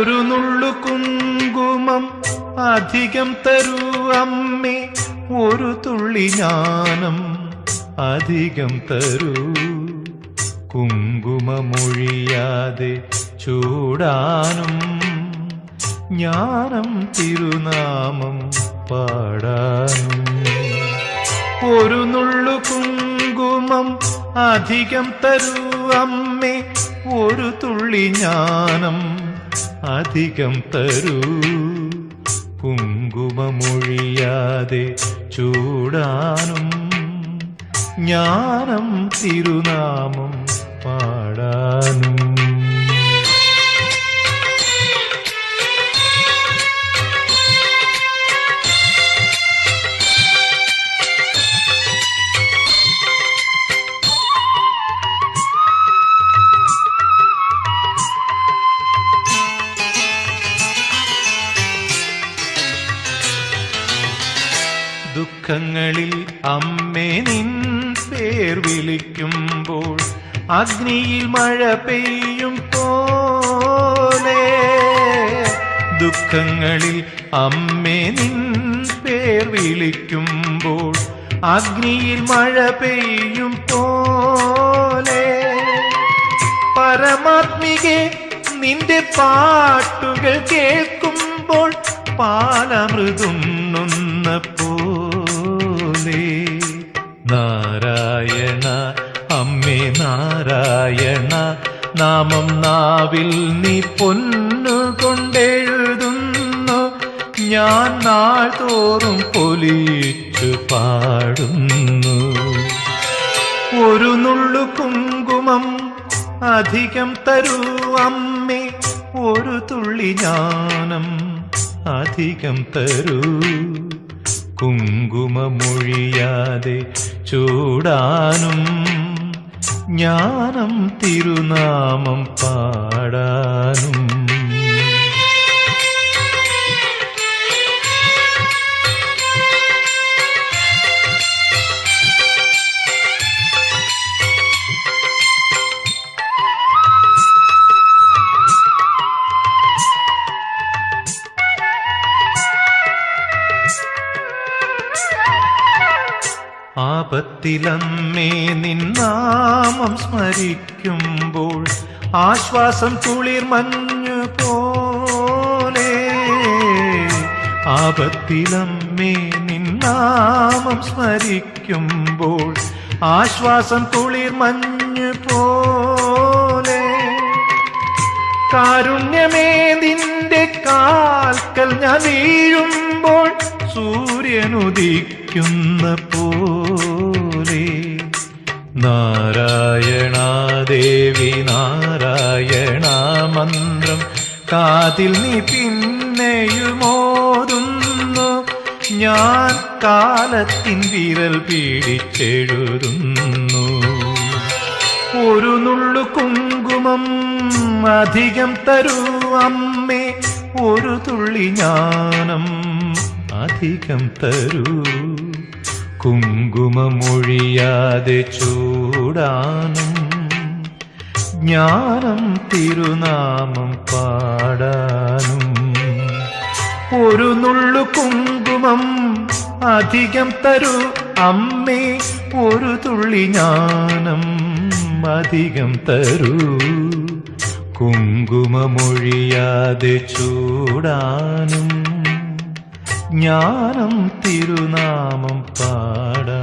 ഒരു നുള്ളു കുങ്കുമം അധികം തരൂ അമ്മേ. ഒരു തുള്ളി ജ്ഞാനം അധികം തരൂ. കുങ്കുമമൊഴിയാതെ ചൂടാനും ജ്ഞാനം തിരുനാമം പാടാനും. ഒരു നുള്ളു കുങ്കുമം അധികം തരൂ അമ്മേ. ഒരു തുള്ളി ജ്ഞാനം അധികം തരൂ. കുങ്കുമമൊഴിയാതെ ചൂടാനും ജ്ഞാനം തിരുനാമം പാടാനും. ദുഃഖങ്ങളിൽ അമ്മേ നിൻ പേർ വിളിക്കുമ്പോൾ അഗ്നിയിൽ മഴ പെയ്യും പോലെ. ദുഃഖങ്ങളിൽ അമ്മേ നിൻ പേർ വിളിക്കുമ്പോൾ അഗ്നിയിൽ മഴ പെയ്യും പോലെ. പരമാത്മികെ നിന്റെ പാട്ടുകൾ കേൾക്കുമ്പോൾ പാലമൃതുണ്ണുന്നപ്പോൾ പോലെ നാരായണ അമ്മേ നാരായണ നാമം നാവിൽ നീ പൊന്നു പൊന്നുകൊണ്ടെഴുതുന്നു. ഞാൻ നാൾ തോറും പൊലിച്ചു പാടുന്നു. ഒരു നുള്ളു കുങ്കുമം അധികം തരൂ അമ്മേ ഒരു തുള്ളി ജ്ഞാനം അധികം തരൂ. കുങ്കുമമൊഴിയാതെ ചൂടാനും ജ്ഞാനം തിരുനാമം പാടാനും ആപത്തിലമ്മേ നിന്നാമം സ്മരിക്കുമ്പോൾ ആശ്വാസം കുളിർ മഞ്ഞു പോലെ. ആപത്തിലമ്മേ നിന്നാമം സ്മരിക്കുമ്പോൾ ആശ്വാസം കുളിർ മഞ്ഞു പോലെ. കാരുണ്യമേ നിന്റെ കാൽക്കൽ ഞാൻ വീഴുമ്പോൾ സൂര്യനുദിക്കുന്ന പോലെ നാരായണ ദേവി നാരായണ മന്ത്രം കാതിൽ നീ പിന്നെയുമോതുന്നു. ഞാൻ കാലത്തിൻ വിരൽ പീഡിച്ചെഴുതുന്നു. ഒരു നുള്ളു കുങ്കുമം അധികം തരൂ അമ്മേ. ഒരു തുള്ളി ജ്ഞാനം അധികം തരൂ. കുങ്കുമമൊഴിയാതെ ചൂടാനും ജ്ഞാനം തിരുനാമം പാടാനും. ഒരു നുള്ളു കുങ്കുമം അധികം തരൂ അമ്മേ ഒരു തുള്ളി ജ്ഞാനം അധികം തരൂ. കുങ്കുമമൊഴിയാതെ ചൂടാനും ജ്ഞാനം തിരുനാമം പാടാ